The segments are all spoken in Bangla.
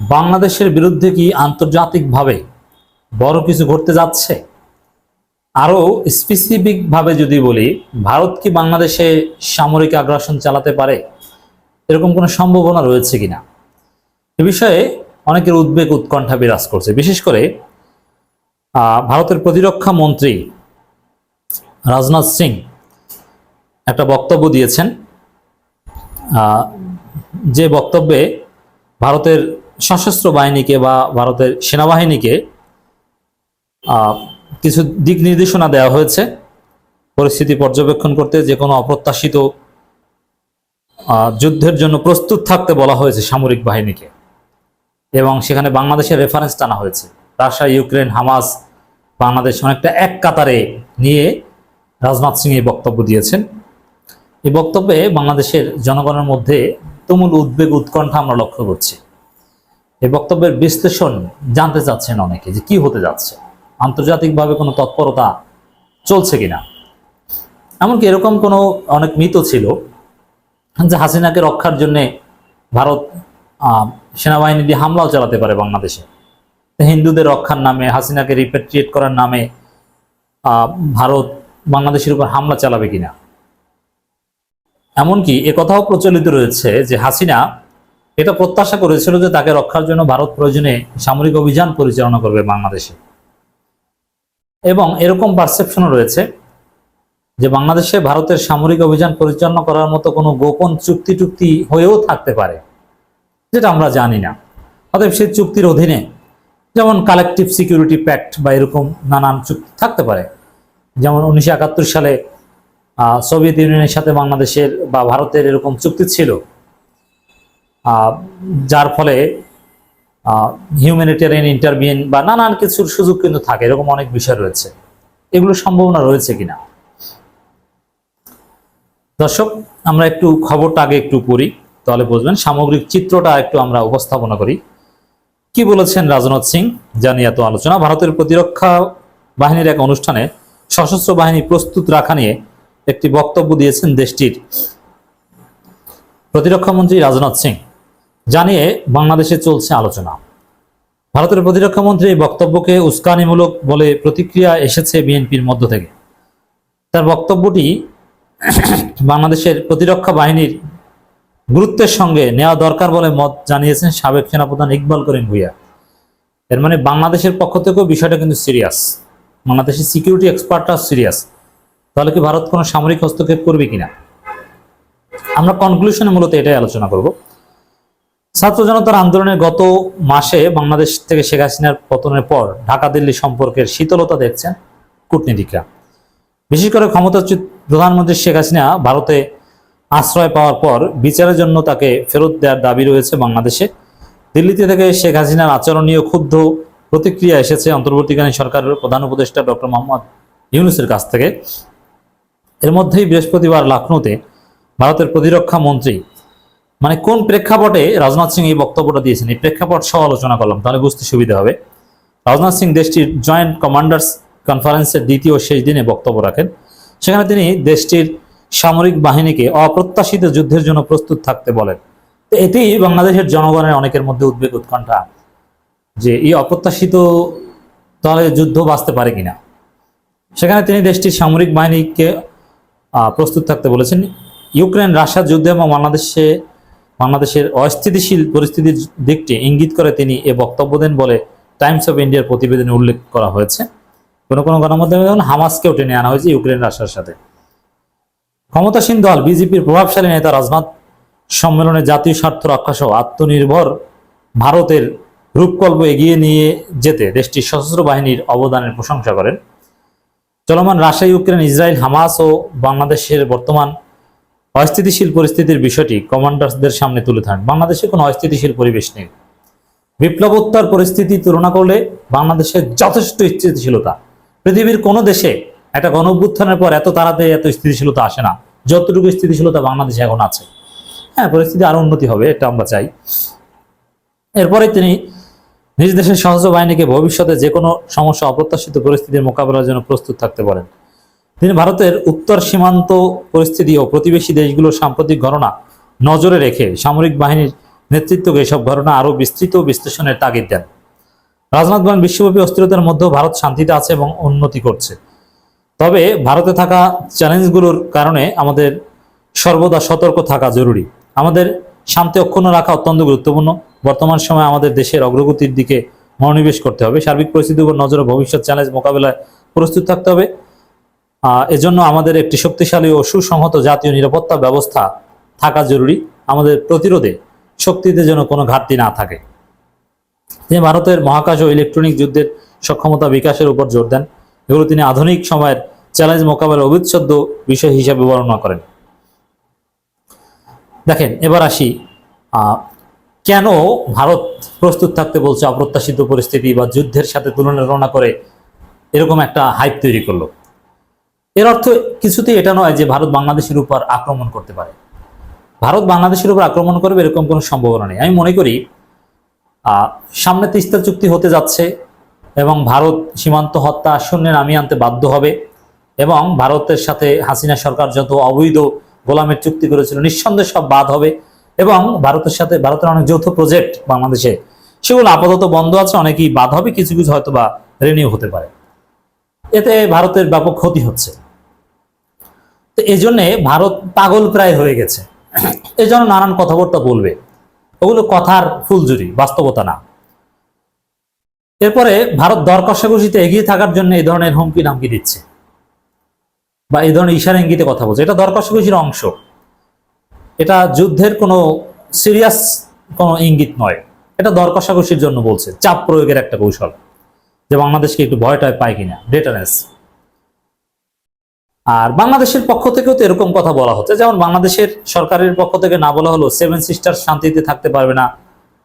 বাংলাদেশের বিরুদ্ধে কি আন্তর্জাতিকভাবে বড় কিছু ঘটতে যাচ্ছে? আরও স্পেসিফিকভাবে যদি বলি, ভারত কি বাংলাদেশে সামরিক আগ্রাসন চালাতে পারে? এরকম কোনো সম্ভাবনা রয়েছে কিনা এ বিষয়ে অনেকের উদ্বেগ, উৎকণ্ঠা বিরাজ করছে। বিশেষ করে ভারতের প্রতিরক্ষা মন্ত্রী রাজনাথ সিং একটা বক্তব্য দিয়েছেন। যে বক্তব্যে ভারতের সশস্ত্র বাহিনীকে বা ভারতের সেনাবাহিনীকে কিছু দিক নির্দেশনা দেওয়া হয়েছে। পরিস্থিতি পর্যবেক্ষণ করতে যে কোনো অপ্রত্যাশিত যুদ্ধের জন্য প্রস্তুত থাকতে বলা হয়েছে সামরিক বাহিনীকে। এবং সেখানে বাংলাদেশের রেফারেন্স টানা হয়েছে। রাশিয়া, ইউক্রেন, হামাস, বাংলাদেশ অনেকটা এক কাতারে নিয়ে রাজনাথ সিং এই বক্তব্য দিয়েছেন। এই বক্তব্যে বাংলাদেশের জনগণের মধ্যে তুমুল উদ্বেগ, উৎকণ্ঠা আমরা লক্ষ্য করছি। এই বক্তব্যের বিশ্লেষণ জানতে চাচ্ছেন অনেকে যে কি হতে যাচ্ছে? আন্তর্জাতিকভাবে কোনো তৎপরতা চলছে কিনা? এমনকি এরকম কোনো অনেক মিত ছিল যে হাসিনাকে রক্ষার জন্যে ভারত সেনাবাহিনী দিয়ে হামলাও চালাতে পারে বাংলাদেশে। হিন্দুদের রক্ষার নামে, হাসিনাকে রিপেট্রিয়েট করার নামে ভারত বাংলাদেশের উপর হামলা চালাবে কিনা? এমনকি এ কথাও প্রচলিত রয়েছে যে হাসিনা এটা প্রত্যাশা করেছিল যে তাকে রক্ষার জন্য ভারত প্রয়োজনে সামরিক অভিযান পরিচালনা করবে বাংলাদেশে। এবং এরকম পারসেপশনও রয়েছে যে বাংলাদেশে ভারতের সামরিক অভিযান পরিচালনা করার মতো কোনো গোপন চুক্তি টুক্তি হয়েও থাকতে পারে, যেটা আমরা জানি না। অতএব সেই চুক্তির অধীনে যেমন কালেকটিভ সিকিউরিটি প্যাক্ট বা এরকম নানান চুক্তি থাকতে পারে। যেমন উনিশশো একাত্তর সালে সোভিয়েত ইউনিয়নের সাথে বাংলাদেশের বা ভারতের এরকম চুক্তি ছিল। যার ফলে হিউম্যানিটেরিয়ান ইন্টারভিন বা নানান কিছুর সুযোগ কিন্তু থাকে, এরকম অনেক বিষয় রয়েছে। এগুলো সম্ভাবনা রয়েছে কিনা? দর্শক, আমরা একটু খবরটা আগে একটু পড়ি, তাহলে বুঝবেন। সামগ্রিক চিত্রটা একটু আমরা উপস্থাপনা করি। কি বলেছেন রাজনাথ সিং? জানি এত আলোচনা। ভারতের প্রতিরক্ষা বাহিনীর এক অনুষ্ঠানে সশস্ত্র বাহিনী প্রস্তুত রাখা নিয়ে একটি বক্তব্য দিয়েছেন দেশটির প্রতিরক্ষা মন্ত্রী রাজনাথ সিং। জানিয়ে বাংলাদেশে চলছে আলোচনা। ভারতের প্রতিরক্ষা মন্ত্রী এই বক্তব্যকে উস্কানিমূলক বলে প্রতিক্রিয়া এসেছে বিএনপির মধ্য থেকে। তার বক্তব্যটি বাংলাদেশের প্রতিরক্ষা বাহিনীর গুরুত্বের সঙ্গে নেওয়া দরকার বলে মত জানিয়েছেন সাবেক সেনাপ্রধান ইকবাল করিম ভুইয়া। এর মানে বাংলাদেশের পক্ষ থেকেও বিষয়টা কিন্তু সিরিয়াস। বাংলাদেশের সিকিউরিটি এক্সপার্টরা সিরিয়াস। তাহলে কি ভারত কোনো সামরিক হস্তক্ষেপ করবে কিনা? আমরা কনক্লুশনে মূলত এটাই আলোচনা করব। ছাত্র জনতার আন্দোলনের গত মাসে বাংলাদেশ থেকে শেখ হাসিনার পতনের পর ঢাকা দিল্লি সম্পর্কের শীতলতা দেখছেন কূটনীতিকরা। বিশেষ করে ক্ষমতাচ্যুত প্রধানমন্ত্রী শেখ হাসিনা ভারতে আশ্রয় পাওয়ার পর বিচারের জন্য তাকে ফেরত দেওয়ার দাবি রয়েছে বাংলাদেশে। দিল্লিতে থেকে শেখ হাসিনার আচরণীয় ক্ষুব্ধ প্রতিক্রিয়া এসেছে অন্তর্বর্তীকালীন সরকারের প্রধান উপদেষ্টা ডক্টর মোহাম্মদ ইউনুসের কাছ থেকে। এর মধ্যেই বৃহস্পতিবার লখনৌতে ভারতের প্রতিরক্ষা মন্ত্রী মানে কোন প্রেক্ষাপটে রাজনাথ সিং এই বক্তব্যটা দিয়েছেন? এই প্রেক্ষাপট সহ আলোচনা করলাম, তাহলে বুঝতে সুবিধা হবে। রাজনাথ সিং দেশটির জয়েন্ট কমান্ডার্স কনফারেন্সের দ্বিতীয় শেষ দিনে বক্তব্য রাখেন। সেখানে তিনি দেশটির সামরিক বাহিনীকে অপ্রত্যাশিত যুদ্ধের জন্য প্রস্তুত থাকতে বলেন। তো এতেই বাংলাদেশের জনগণের অনেকের মধ্যে উদ্বেগ উৎকণ্ঠা, যে এই অপ্রত্যাশিত তাহলে যুদ্ধ বাঁচতে পারে কিনা। সেখানে তিনি দেশটির সামরিক বাহিনীকে প্রস্তুত থাকতে বলেছেন। ইউক্রেন রাশিয়ার যুদ্ধে এবং বাংলাদেশে বাংলাদেশের অস্থিতিশীল পরিস্থিতির দিকটি ইঙ্গিত করে তিনি এ বক্তব্য দেন বলে টাইমস অফ ইন্ডিয়ার প্রতিবেদনে উল্লেখ করা হয়েছে। কোনো কোনো গণমাধ্যমে যেমন হামাসকেও টেনে আনা হয়েছে ইউক্রেন, রাশিয়ার সাথে। ক্ষমতাসীন দল, বিজেপির প্রভাবশালী নেতা রাজনাথ সম্মেলনে জাতীয় স্বার্থ রক্ষা সহ আত্মনির্ভর ভারতের রূপকল্প এগিয়ে নিয়ে যেতে দেশটির সশস্ত্র বাহিনীর অবদানের প্রশংসা করেন। চলমান রাশিয়া ইউক্রেন ইসরায়েল, হামাস ও বাংলাদেশের বর্তমান অস্থিতিশীল পরিস্থিতির বিষয়টি কমান্ডারদের সামনে তুলে ধরেন। বাংলাদেশে কোনো অস্থিতিশীল পরিবেশ নেই। বিপ্লবোত্তর পরিস্থিতি তুলনা করলে বাংলাদেশের যথেষ্ট স্থিতিশীলতা। পৃথিবীর কোনো দেশে একটা গণ পর এত তাড়াতাড়ি এত স্থিতিশীলতা আসে না, যতটুকু স্থিতিশীলতা বাংলাদেশে এখন আছে। হ্যাঁ পরিস্থিতি আরও উন্নতি হবে, এটা আমরা চাই। এরপরে তিনি নিজ দেশের সহস্র বাহিনীকে ভবিষ্যতে যে কোনো সমস্যা অপ্রত্যাশিত পরিস্থিতির মোকাবেলার জন্য প্রস্তুত থাকতে পারেন তিনি ভারতের উত্তর সীমান্ত পরিস্থিতি ও প্রতিবেশী দেশগুলোর সাম্প্রতিক ঘটনা নজরে রেখে সামরিক বাহিনীর নেতৃত্বকে এসব ঘটনা আরও বিস্তৃত বিশ্লেষণের তাগিদ দেন। রাজনাথ বলেন বিশ্বব্যাপী অস্থিরতার মধ্যেও ভারত শান্তিতে আছে এবং উন্নতি করছে। তবে ভারতে থাকা চ্যালেঞ্জগুলোর কারণে আমাদের সর্বদা সতর্ক থাকা জরুরি। আমাদের শান্তি অক্ষুণ্ণ রাখা অত্যন্ত গুরুত্বপূর্ণ। বর্তমান সময়ে আমাদের দেশের অগ্রগতির দিকে মনোনিবেশ করতে হবে। সার্বিক পরিস্থিতির উপর নজরে ভবিষ্যৎ চ্যালেঞ্জ মোকাবেলায় প্রস্তুত থাকতে হবে। এজন্য আমাদের একটি শক্তিশালী ও সুসংহত জাতীয় নিরাপত্তা ব্যবস্থা থাকা জরুরি। আমাদের প্রতিরোধে শক্তিতে যেন কোনো ঘাটতি না থাকে। তিনি ভারতের মহাকাশ ও ইলেকট্রনিক যুদ্ধের সক্ষমতা বিকাশের উপর জোর দেন, এগুলো তিনি আধুনিক সময়ের চ্যালেঞ্জ মোকাবেলার অবিচ্ছেদ্য বিষয় হিসাবে বর্ণনা করেন। দেখেন, এবার আসি কেন ভারত প্রস্তুত থাকতে বলছে অপ্রত্যাশিত পরিস্থিতি বা যুদ্ধের সাথে তুলনা করে এরকম একটা হাইপ তৈরি করল? এর অর্থ কিছুতেই এটা নয় যে ভারত বাংলাদেশের উপর আক্রমণ করতে পারে। ভারত বাংলাদেশের উপর আক্রমণ করবে এরকম কোনো সম্ভাবনা নেই। আমি মনে করি সামনে তিস্তা চুক্তি হতে যাচ্ছে এবং ভারত সীমান্ত হত্যা শূন্যে নামিয়ে আনতে বাধ্য হবে এবং ভারতের সাথে হাসিনা সরকার যত অবৈধ গোলামের চুক্তি করেছিল, নিঃসন্দেহে সব বাদ হবে এবং ভারতের সাথে, ভারতের অনেক যৌথ প্রজেক্ট বাংলাদেশে, সেগুলো আপাতত বন্ধ আছে, অনেকেই বাদ হবে, কিছু কিছু হয়তো বা রেনিউ হতে পারে। এতে ভারতের ব্যাপক ক্ষতি হচ্ছে। তো এই জন্যে ভারত পাগল প্রায় হয়ে গেছে। এই জন্য নানান কথাবার্তা বলবে। ওগুলো কথার ফুলজুরি বাস্তবতা না। এরপরে ভারত দর কষাকষিতে এগিয়ে থাকার জন্য এই ধরনের হুমকি নামকি দিচ্ছে। বা এই ধরনের ইশারা ইঙ্গিতে কথা বলছে। এটা দর অংশ। এটা যুদ্ধের কোনো সিরিয়াস কোনো ইঙ্গিত নয়। এটা দর জন্য বলছে। চাপ প্রয়োগের একটা কৌশল। যে বাংলাদেশকে একটু ভয়টায় পায় কিনা ডেটারেন্স আর বাংলাদেশের পক্ষ থেকেও তো এরকম কথা বলা হচ্ছে। যেমন বাংলাদেশের সরকারের পক্ষ থেকে না বলা হলো সেভেন সিস্টার শান্তিতে থাকতে পারবে না।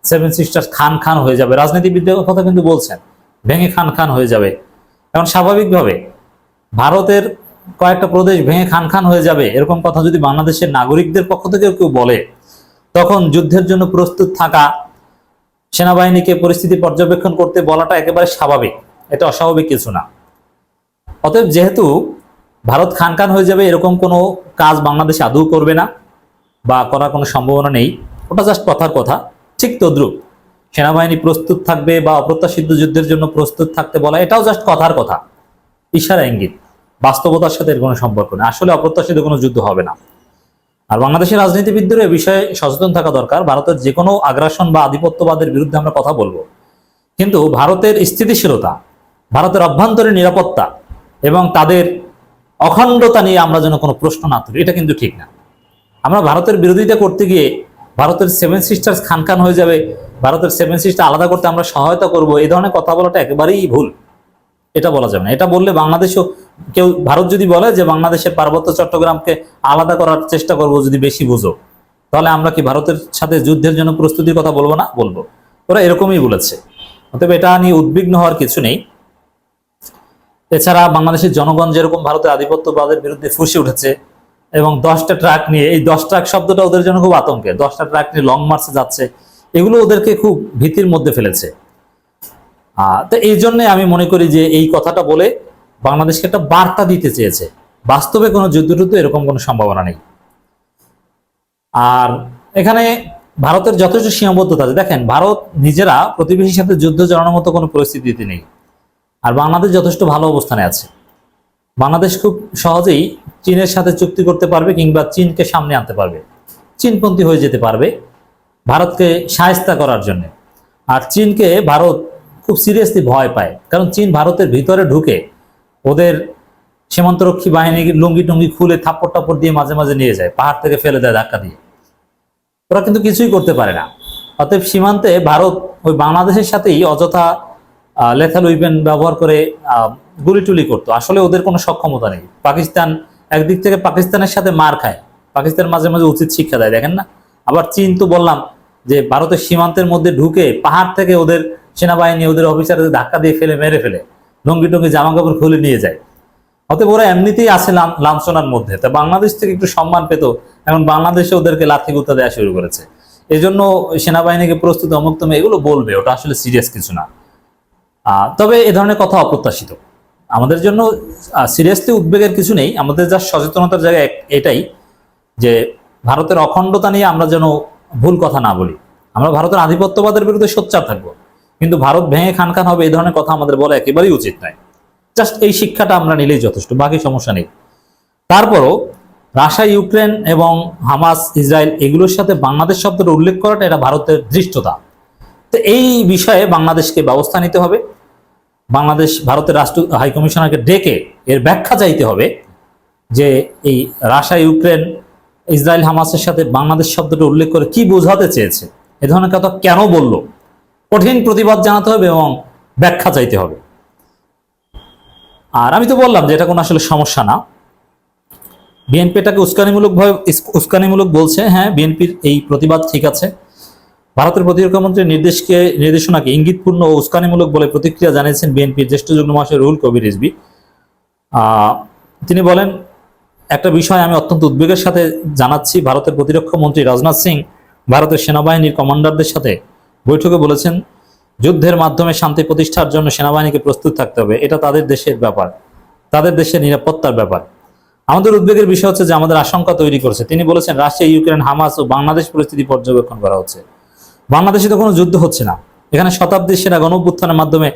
সেভেন সিস্টার খান খান হয়ে যাবে। রাজনীতিবিদদের কথা কিন্তু বলছেন, ভেঙে খান খান হয়ে যাবে। এখন স্বাভাবিকভাবে ভারতের কয়েকটা প্রদেশ ভেঙে খান খান হয়ে যাবে, এরকম কথা যদি বাংলাদেশের নাগরিকদের পক্ষ থেকেও কেউ বলে, তখন যুদ্ধের জন্য প্রস্তুত থাকা সেনাবাহিনীকে পরিস্থিতি পর্যবেক্ষণ করতে বলাটা একেবারে স্বাভাবিক। এটা অস্বাভাবিক কিছু না। অতএব যেহেতু ভারত খান খান হয়ে যাবে, এরকম কোনো কাজ বাংলাদেশ আদৌ করবে না বা করার কোনো সম্ভাবনা নেই, ওটা জাস্ট কথার কথা। ঠিক তদ্রুপ। সেনাবাহিনী প্রস্তুত থাকবে বা অপ্রত্যাশিত যুদ্ধের জন্য প্রস্তুত থাকতে বলা, এটাও জাস্ট কথার কথা। ইশারা ইঙ্গিত। বাস্তবতার সাথে এর কোনো সম্পর্ক নেই। আসলে অপ্রত্যাশিত কোনো যুদ্ধ হবে না। আর বাংলাদেশের রাজনীতিবিদদের এ বিষয়ে সচেতন থাকা দরকার। ভারতের যে কোনো আগ্রাসন বা আধিপত্যবাদের বিরুদ্ধে আমরা কথা বলব। কিন্তু ভারতের স্থিতিশীলতা, ভারতের অভ্যন্তরীণ নিরাপত্তা এবং তাদের অখণ্ডতা নিয়ে আমরা যেন কোনো প্রশ্ন না তুলি, এটা কিন্তু ঠিক না। আমরা ভারতের বিরোধিতা করতে গিয়ে ভারতের সেভেন সিস্টার্স খান খান হয়ে যাবে, ভারতের সেভেন সিস্টার আলাদা করতে আমরা সহায়তা করব এই ধরনের কথা বলাটা একেবারেই ভুল। এটা বলা যাবে না। এটা বললে বাংলাদেশও কেউ ভারত যদি বলে যে বাংলাদেশের পার্বত্য চট্টগ্রামকে আলাদা করার চেষ্টা করব যদি বেশি বুঝো তাহলে আমরা কি ভারতের সাথে যুদ্ধের জন্য প্রস্তুতির কথা বলব না? বলব। ওরা এরকমই বলেছে। অতএব এটা নিয়ে উদ্বিগ্ন হওয়ার কিছু নেই। এছাড়া বাংলাদেশের জনগণ যেরকম ভারতের আধিপত্যবাদের বিরুদ্ধে ফুসে উঠেছে এবং দশটা ট্রাক নিয়ে এই দশ ট্রাক শব্দটা ওদের জন্য খুব আতঙ্কে। দশটা ট্রাক নিয়ে লং মার্চে যাচ্ছে। এগুলো ওদেরকে খুব ভীতির মধ্যে ফেলেছে। আহ, তো এই জন্য আমি মনে করি যে এই কথাটা বলে বাংলাদেশকে একটা বার্তা দিতে চেয়েছে। বাস্তবে কোনো যুদ্ধ টুদ্ধ এরকম কোনো সম্ভাবনা নেই। আর এখানে ভারতের যথেষ্ট সীমাবদ্ধতা আছে। দেখেন, ভারত নিজেরা প্রতিবেশীর সাথে যুদ্ধ চালানোর মতো কোনো পরিস্থিতিতে নেই। আর বাংলাদেশ যথেষ্ট ভালো অবস্থানে আছে। বাংলাদেশ খুব সহজেই চীনের সাথে চুক্তি করতে পারবে কিংবা চীনকে সামনে আনতে পারবে। চীনপন্থী হয়ে যেতে পারবে ভারতকে সায়স্তা করার জন্য। আর চীনকে ভারত খুব সিরিয়াসলি ভয় পায়। কারণ চীন ভারতের ভিতরে ঢুকে ওদের সীমান্তরক্ষী বাহিনী লুঙ্গি টুঙ্গি খুলে থাপ্পড় টাপ্পড় দিয়ে মাঝে মাঝে নিয়ে যায়, পাহাড় থেকে ফেলে দেয় ধাক্কা দিয়ে। ওরা কিন্তু কিছুই করতে পারে না। অতএব সীমান্তে ভারত ওই বাংলাদেশের সাথেই অযথা লেথাল উইপেন ব্যবহার করে গুলি টুলি করতো। আসলে ওদের কোনো সক্ষমতা নেই। পাকিস্তান একদিক থেকে পাকিস্তানের সাথে মার খায়। পাকিস্তান মাঝে মাঝে উচিত শিক্ষা দেয়, দেখেন না? আবার চীন তো বললাম যে ভারতের সীমান্তের মধ্যে ঢুকে পাহাড় থেকে ওদের সেনাবাহিনী, ওদের অফিসারদের ধাক্কা দিয়ে ফেলে, মেরে ফেলে। লঙ্গি টঙ্গি জামা কাপড় খুলে নিয়ে যায়। অতএব ওরা এমনিতেই আছে লাঞ্ছনার মধ্যে। তা বাংলাদেশ থেকে একটু সম্মান পেত, এখন বাংলাদেশে ওদেরকে লাথি গুতা দেওয়া শুরু করেছে। এই জন্য সেনাবাহিনীকে প্রস্তুত অমুক তুমি এগুলো বলবে, ওটা আসলে সিরিয়াস কিছু না। তবে এ ধরনের কথা অপ্রত্যাশিত। আমাদের জন্য সিরিয়াসলি উদ্বেগের কিছু নেই। আমাদের যা সচেতনতার জায়গা এক- এটাই যে ভারতের অখণ্ডতা নিয়ে আমরা যেন ভুল কথা না বলি। আমরা ভারতের আধিপত্যবাদের বিরুদ্ধে সোচ্চার থাকব। কিন্তু ভারত ভেঙে খান খান হবে, এই ধরনের কথা আমাদের বলা একেবারেই উচিত নয়। জাস্ট এই শিক্ষাটা আমরা নিলেই যথেষ্ট, বাকি সমস্যা নেই। তারপরও রাশিয়া, ইউক্রেন এবং হামাস, ইসরায়েল এগুলোর সাথে বাংলাদেশ শব্দটা উল্লেখ করাটা এটা ভারতের দৃষ্টতা তো এই বিষয়ে বাংলাদেশকে ব্যবস্থা নিতে হবে। বাংলাদেশ ভারতের রাষ্ট্র হাইকমিশনারকে ডেকে এর ব্যাখ্যা চাইতে হবে যে এই রাশিয়া, ইউক্রেন, ইসরায়েল, হামাসের সাথে বাংলাদেশ শব্দটা উল্লেখ করে কি বোঝাতে চেয়েছে। এ ধরনের কথা কেন বলল? কঠিন প্রতিবাদ জানাতে হবে এবং ব্যাখ্যা চাইতে হবে। আর আমি তো বললাম যে এটা কোনো আসলে সমস্যা না। বিএনপি এটাকে উস্কানিমূলক ভাবে উস্কানিমূলক বলছে হ্যাঁ বিএনপির এই প্রতিবাদ ঠিক আছে। ভারতের প্রতিরক্ষা মন্ত্রীর নির্দেশকে, নির্দেশনাকে ইঙ্গিতপূর্ণ ও উস্কানিমূলক বলে প্রতিক্রিয়া জানিয়েছেন বিএনপির জ্যেষ্ঠ যুগ্ম মহাশয় রুহুল কবির রিজবি তিনি বলেন, একটা বিষয় আমি অত্যন্ত উদ্বেগের সাথে জানাচ্ছি, ভারতের প্রতিরক্ষা মন্ত্রী রাজনাথ সিং ভারতের সেনাবাহিনীর কমান্ডারদের সাথে বৈঠকে বলেছেন, যুদ্ধের মাধ্যমে শান্তি প্রতিষ্ঠার জন্য সেনাবাহিনীকে প্রস্তুত থাকতে হবে। এটা তাদের দেশের ব্যাপার। তাদের দেশের নিরাপত্তার ব্যাপার। আমাদের উদ্বেগের বিষয় হচ্ছে যে আমাদের আশঙ্কা তৈরি করেছে। তিনি বলেছেন, রাশিয়া, ইউক্রেন, হামাস ও বাংলাদেশ পরিস্থিতি পর্যবেক্ষণ করা হচ্ছে। বাংলাদেশে তো কোনো যুদ্ধ হচ্ছে না। এখানে শতাব্দীর সেনা গণঅভ্যুত্থানের মাধ্যমে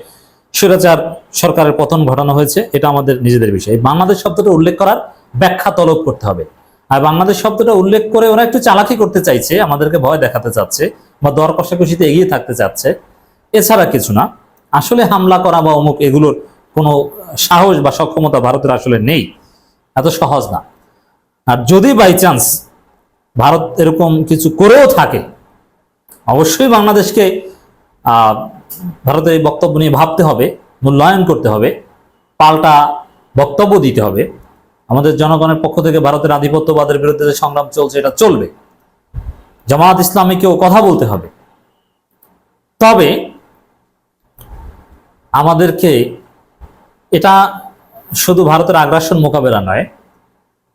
স্বৈরাচার সরকারের পতন ঘটানো হয়েছে। এটা আমাদের নিজেদের বিষয়। বাংলাদেশ শব্দটা উল্লেখ করার ব্যাখ্যা তলব করতে হবে। আর বাংলাদেশ শব্দটা উল্লেখ করে ওরা একটু চালাকি করতে চাইছে, আমাদেরকে ভয় দেখাতে চাচ্ছে বা দর কষাকষিতে এগিয়ে থাকতে চাচ্ছে। এছাড়া কিছু না। আসলে হামলা করা বা অমুক এগুলোর কোনো সাহস বা সক্ষমতা ভারতের আসলে নেই। এত সহজ না। আর যদি বাই চান্স ভারত এরকম কিছু করেও থাকে, অবশ্যই বাংলাদেশকে ভারতের এই বক্তব্য নিয়ে ভাবতে হবে, মূল্যায়ন করতে হবে, পাল্টা বক্তব্য দিতে হবে। আমাদের জনগণের পক্ষ থেকে ভারতের আধিপত্যবাদের বিরুদ্ধে যে সংগ্রাম চলছে, এটা চলবে। জামাত ইসলামীকেও কথা বলতে হবে। তবে আমাদেরকে এটা শুধু ভারতের আগ্রাসন মোকাবেলা নয়,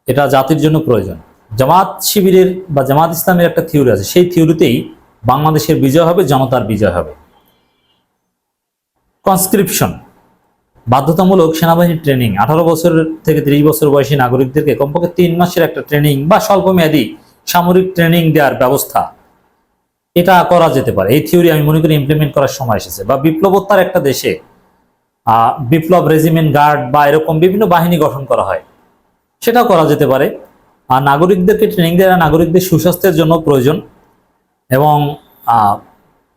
এটা জাতির জন্য প্রয়োজন। জামাত শিবিরের বা জামাত ইসলামের একটা থিওরি আছে, সেই থিওরিতেই বাংলাদেশের বিজয় হবে, জনতার বিজয় হবে। কনস্ক্রিপশন। বাধ্যতামূলক সেনাবাহিনীর ট্রেনিং আঠারো বছর থেকে তিরিশ বছর বয়সী নাগরিকদেরকে কমপক্ষে তিন মাসের একটা ট্রেনিং বা স্বল্পমেয়াদী সামরিক ট্রেনিং দেওয়ার ব্যবস্থা এটা করা যেতে পারে। এই থিওরি আমি মনে করি ইমপ্লিমেন্ট করার সময় এসেছে। বা বিপ্লবোত্তর একটা দেশে বিপ্লব রেজিমেন্ট গার্ড বা এরকম বিভিন্ন বাহিনী গঠন করা হয়। সেটাও করা যেতে পারে। আর নাগরিকদেরকে ট্রেনিং দেওয়া নাগরিকদের সুস্বাস্থ্যের জন্য প্রয়োজন এবং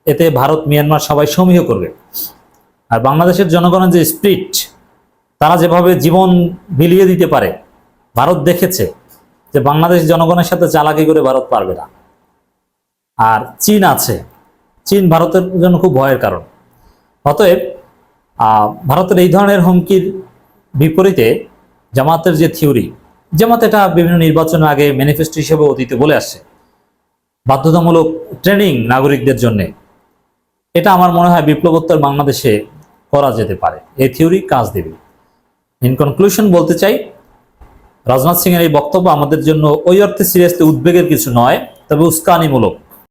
এতে ভারত মিয়ানমার সবাই সমীহ করবে। আর বাংলাদেশের জনগণের যে স্পিরিট তারা যেভাবে জীবন বিলিয়ে দিতে পারে, ভারত দেখেছে যে বাংলাদেশ জনগণের সাথে চালাকি করে ভারত পারবে না। আর চীন আছে, চীন ভারতের জন্য খুব ভয়ের কারণ। অতএব ভারতের এই ধরনের হুমকির বিপরীতে জামাতের যে থিওরি, জামাত এটা বিভিন্ন নির্বাচনের আগে ম্যানিফেস্টো হিসেবে অতীতে বলে আসছে, বাধ্যতামূলক ট্রেনিং নাগরিকদের জন্য। এটা আমার মনে হয় বিপ্লবোত্তর বাংলাদেশে করা যেতে পারে। এই থিওরি কাজ দেবে। ইন কনক্লুশন বলতে চাই, রাজনাথ সিং এর এই বক্তব্য আমাদের জন্য ওই অর্থে সিরিয়াসলি উদ্বেগের কিছু নয়, তবে উস্কানিমূলক।